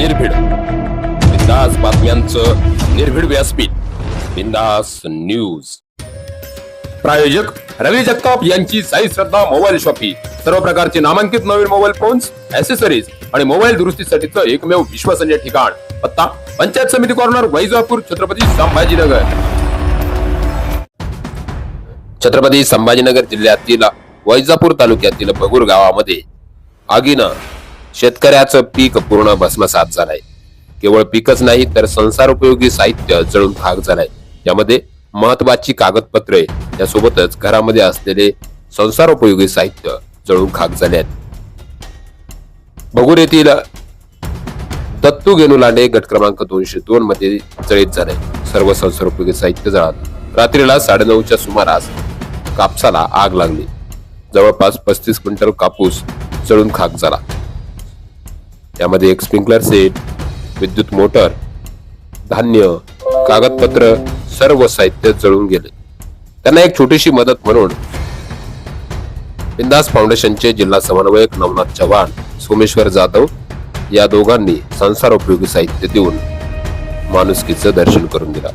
निर्भीड. बिंदास बातम्यांचं निर्भीड व्यासपीठ. बिंदास न्यूज. प्रायोजक रवी जगताप यांची साई श्रद्धा मोबाईल शॉपी. सर्व प्रकारचे नामांकित नवीन मोबाईल फोन्स ऍसेसरीज आणि मोबाईल दुरुस्तीसाठीचं एकमेव विश्वसनीय ठिकाण. पत्ता पंचायत समिती कॉर्नर वैजापूर छत्रपती संभाजीनगर. छत्रपती संभाजीनगर जिल्ह्यातील वैजापूर तालुक्यातील भगूर गावामध्ये आगीनं शेतकऱ्याचं पीक पूर्ण भस्मसात झालंय. केवळ पीकच नाही तर संसार उपयोगी साहित्य जळून खाक झालाय. यामध्ये महत्वाची कागदपत्रे त्यासोबतच घरामध्ये असलेले संसारोपयोगी साहित्य जळून खाक झाले आहेत. भगूर येथील दत्तू गेनुलांडे गट क्रमांक दोनशे दोन मध्ये जळीत झाले. सर्व संसारोपयोगी साहित्य जळात रात्रीला साडेनऊच्या सुमारास कापसाला आग लागली. जवळपास पस्तीस क्विंटल कापूस जळून खाक झाला. त्यामध्ये एक स्प्रिंकलर सेट विद्युत मोटर धान्य कागदपत्र सर्व साहित्य जळून गेले. त्यांना एक छोटीशी मदत म्हणून बिंदास फाउंडेशनचे जिल्हा समन्वयक नवनाथ चव्हाण सोमेश्वर जाधव या दोघांनी संसार उपयोगी साहित्य देऊन माणुसकीचं दर्शन करून दिला.